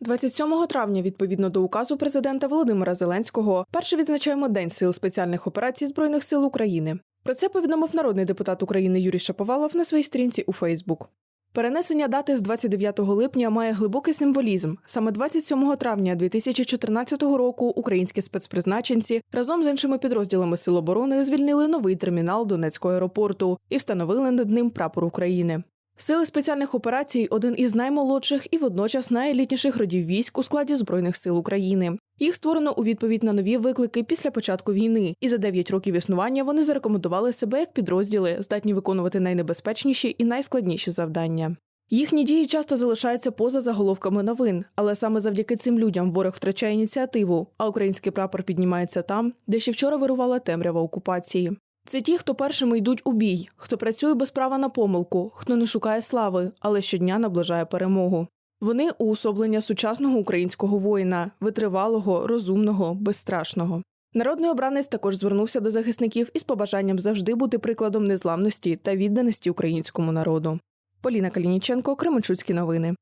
27 травня, відповідно до указу президента Володимира Зеленського, перше відзначаємо День сил спеціальних операцій Збройних сил України. Про це повідомив народний депутат України Юрій Шаповалов на своїй сторінці у Фейсбук. Перенесення дати з 29 липня має глибокий символізм. Саме 27 травня 2014 року українські спецпризначенці разом з іншими підрозділами Сил оборони звільнили новий термінал Донецького аеропорту і встановили над ним прапор України. Сили спеціальних операцій один із наймолодших і водночас найелітніших родів військ у складі збройних сил України. Їх створено у відповідь на нові виклики після початку війни, і за 9 років існування вони зарекомендували себе як підрозділи, здатні виконувати найнебезпечніші і найскладніші завдання. Їхні дії часто залишаються поза заголовками новин, але саме завдяки цим людям ворог втрачає ініціативу, а український прапор піднімається там, де ще вчора вирувала темрява окупації. Це ті, хто першими йдуть у бій, хто працює без права на помилку, хто не шукає слави, але щодня наближає перемогу. Вони уособлення сучасного українського воїна, витривалого, розумного, безстрашного. Народний обранець також звернувся до захисників із побажанням завжди бути прикладом незламності та відданості українському народу. Поліна Калініченко, Кременчуцькі новини.